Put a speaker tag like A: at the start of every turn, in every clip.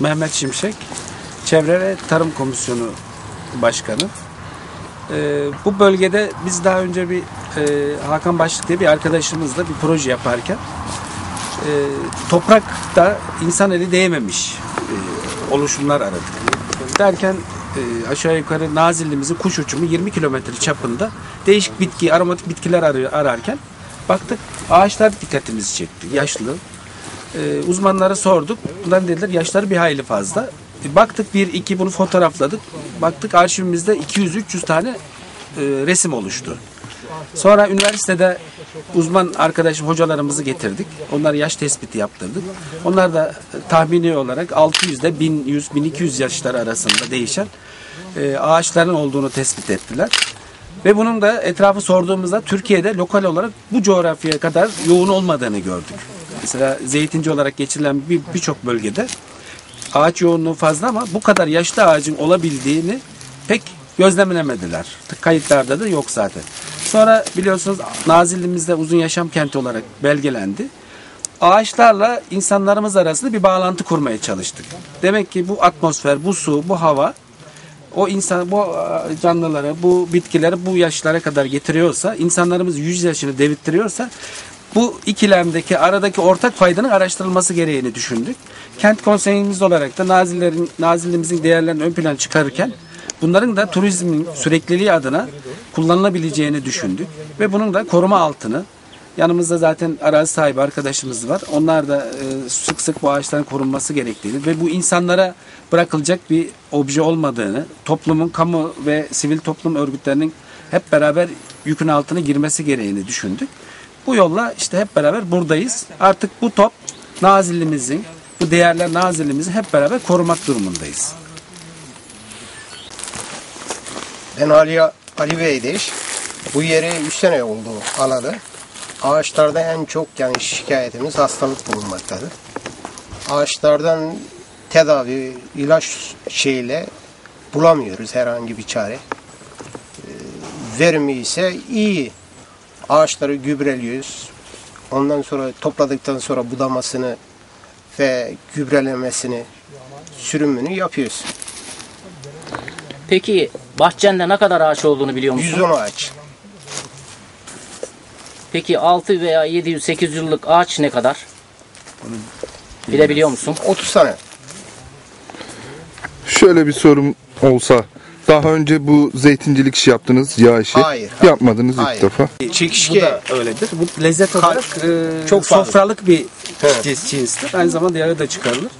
A: Mehmet Şimşek, Çevre ve Tarım Komisyonu Başkanı. Ee, bu bölgede biz daha önce bir e, Hakan Başlık diye bir arkadaşımızla bir proje yaparken e, toprakta insan eli değmemiş e, oluşumlar aradık. Derken e, aşağı yukarı Nazilli'mizin kuş uçumu 20 kilometre çapında değişik bitki, aromatik bitkiler ararken baktık ağaçlar dikkatimizi çekti. Yaşlı. E, uzmanlara sorduk. Bunların dediler yaşları bir hayli fazla. E, baktık bir iki bunu fotoğrafladık. Baktık arşivimizde 200-300 tane e, resim oluştu. Sonra üniversitede uzman arkadaşım hocalarımızı getirdik. Onlar yaş tespiti yaptırdık. Onlar da e, tahmini olarak 600 ile 1100 1200 yaşlar arasında değişen e, ağaçların olduğunu tespit ettiler. Ve bunun da etrafı sorduğumuzda Türkiye'de lokal olarak bu coğrafyaya kadar yoğun olmadığını gördük. Mesela zeytinci olarak geçirilen bir- birçok bölgede ağaç yoğunluğu fazla ama bu kadar yaşlı ağacın olabildiğini pek gözlemlemediler. Kayıtlarda da yok zaten. Sonra biliyorsunuz Nazilli'mizde uzun yaşam kenti olarak belgelendi. Ağaçlarla insanlarımız arasında bir bağlantı kurmaya çalıştık. Demek ki bu atmosfer, bu su, bu hava o insan bu e, canlıları, bu bitkileri bu yaşlara kadar getiriyorsa, insanlarımız 100 yaşını devirttiriyorsa bu ikilemdeki aradaki ortak faydanın araştırılması gereğini düşündük. Kent konseyimiz olarak da Nazillilerin Nazillimizin değerlerini ön plana çıkarırken bunların da turizmin sürekliliği adına kullanılabileceğini düşündük ve bunun da koruma altını Yanımızda zaten arazi sahibi arkadaşımız var. Onlar da e, sık sık bu ağaçların korunması gerektiğini ve bu insanlara bırakılacak bir obje olmadığını, toplumun, kamu ve sivil toplum örgütlerinin hep beraber yükün altına girmesi gereğini düşündük. Bu yolla işte hep beraber buradayız. Artık bu top Nazillimizin, bu değerler Nazillimizin hep beraber korumak durumundayız.
B: Ben Ali, Ali Bey'deş. Bu yeri 3 sene oldu alalı. Ağaçlarda en çok yani şikayetimiz hastalık bulunmaktadır. Ağaçlardan tedavi, ilaç şeyle bulamıyoruz herhangi bir çare. Ee, Verimi ise iyi. Ağaçları gübreliyoruz. Ondan sonra topladıktan sonra budamasını ve gübrelemesini, sürümünü yapıyoruz.
C: Peki bahçende ne kadar ağaç olduğunu biliyor musun?
B: 110 ağaç.
C: Peki 6 veya 700 800 yıllık ağaç ne kadar? Bilebiliyor musun?
B: 30 tane.
D: Şöyle bir sorum olsa. Daha önce bu zeytincilik işi yaptınız, yağ işi.
B: Hayır, hayır.
D: Yapmadınız
B: Hayır.
D: ilk defa.
A: Çekişke bu da öyledir. Bu lezzet olarak e,
B: çok
A: çok sofralık bir
B: Evet.
A: cins- cinstir. Aynı zamanda yağı da çıkarılır.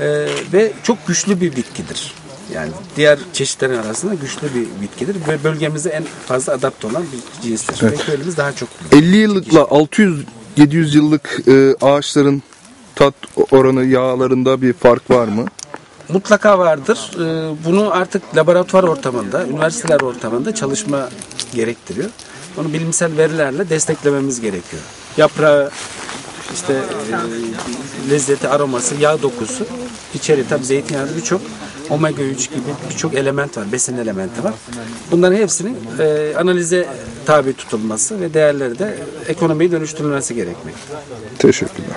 A: E, ve çok güçlü bir bitkidir. Yani diğer çeşitlerin arasında güçlü bir bitkidir ve bölgemizde en fazla adapte olan bir cinstir. Ve köylümüz daha çok bilir.
D: 50 yıllıkla 600 700 yıllık e, ağaçların tat oranı yağlarında bir fark var mı?
A: Mutlaka vardır. E, bunu artık laboratuvar ortamında, üniversiteler ortamında çalışma gerektiriyor. Onu bilimsel verilerle desteklememiz gerekiyor. Yaprağı, işte e, lezzeti, aroması, yağ dokusu içeri tabii zeytinyağında birçok omega 3 gibi birçok element var, besin elementi var. Bunların hepsinin e, analize tabi tutulması ve değerleri de ekonomiye dönüştürülmesi gerekmekte.
D: Teşekkürler.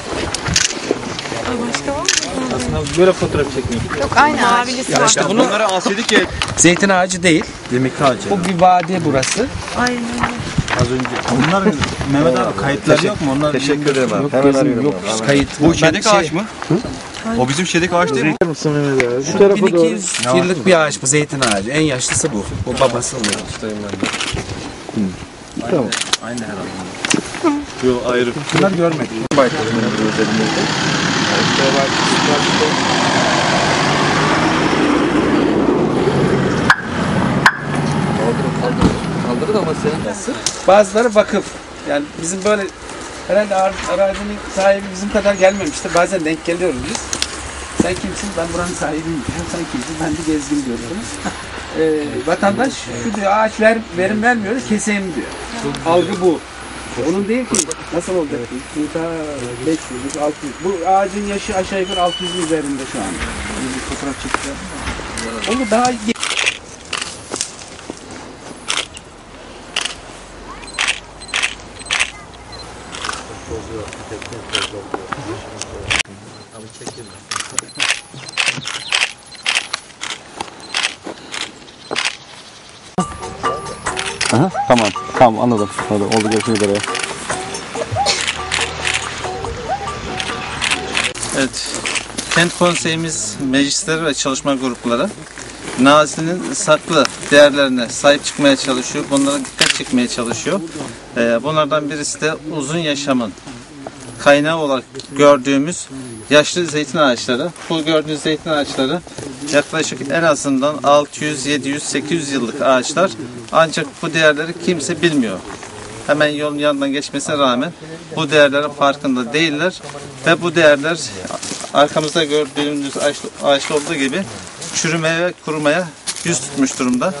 A: Böyle fotoğraf çekmeyin.
E: Yok aynı Mavisi var.
A: İşte bunu
F: Bunları alsaydık ya.
A: zeytin ağacı değil.
F: Yemek ağacı.
A: Bu bir vadi burası.
F: Az önce. Bunlar Mehmet abi kayıtları yok mu? Onlar
B: Teşekkür ederim abi.
A: Yok
B: Hemen arıyorum
A: yok
B: abi.
A: kayıt.
F: Bu şedek
A: şey-
F: ağaç mı? O bizim şedek ağaç değil mi?
A: 1200 yıllık bir ağaç bu zeytin ağacı. En yaşlısı bu. Bu babası bu.
F: Yok ayrı.
A: Bunlar görmedik. Bazıları vakıf. Yani bizim böyle Herhalde ar- arazinin sahibi bizim kadar gelmemiştir. Bazen denk geliyoruz biz. Sen kimsin? Ben buranın sahibiyim. Sen kimsin? Ben de gezgin diyorsunuz. Ee, vatandaş şu diyor ağaç ver, verim vermiyor keseyim diyor. Algı bu. Onun değil ki nasıl olacak? Bu da 500, 600. Bu ağacın yaşı aşağı yukarı 600 üzerinde şu an. Bir fotoğraf çekeceğim. Onu daha
F: Tamam. Tamam anladım. Hadi oldu görüşmek üzere.
E: Evet. Kent konseyimiz, meclisleri ve çalışma grupları Nazilli'nin saklı değerlerine sahip çıkmaya çalışıyor. Bunlara dikkat çekmeye çalışıyor. Ee, bunlardan birisi de uzun yaşamın kaynağı olarak gördüğümüz yaşlı zeytin ağaçları. Bu gördüğünüz zeytin ağaçları yaklaşık en azından 600, 700, 800 yıllık ağaçlar. Ancak bu değerleri kimse bilmiyor hemen yolun yanından geçmesine rağmen bu değerlerin farkında değiller ve bu değerler arkamızda gördüğünüz ağaç- olduğu gibi çürümeye ve kurumaya yüz tutmuş durumda.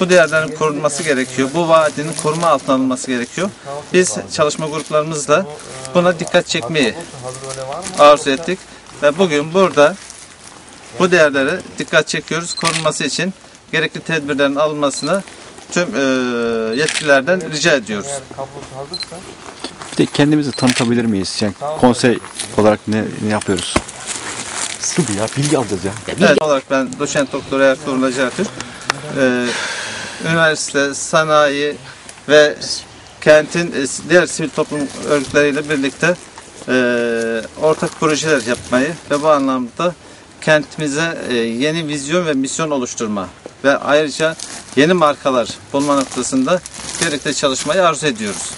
E: Bu değerlerin korunması gerekiyor. Bu vadinin koruma altına alınması gerekiyor. Biz çalışma gruplarımızla buna dikkat çekmeyi arzu ettik ve bugün burada bu değerlere dikkat çekiyoruz. Korunması için gerekli tedbirlerin alınmasını tüm eee, yetkililerden rica ediyoruz.
F: Bir de kendimizi tanıtabilir miyiz? Yani konsey olarak ne, ne yapıyoruz? Sıkı ya bilgi alacağız ya.
E: Evet, olarak ben doçent doktor Ertuğrul Hacı Ertürk. Eee, üniversite, sanayi ve kentin e, diğer sivil toplum örgütleriyle birlikte eee, ortak projeler yapmayı ve bu anlamda kentimize e, yeni vizyon ve misyon oluşturma ve ayrıca yeni markalar bulma noktasında birlikte çalışmayı arzu ediyoruz.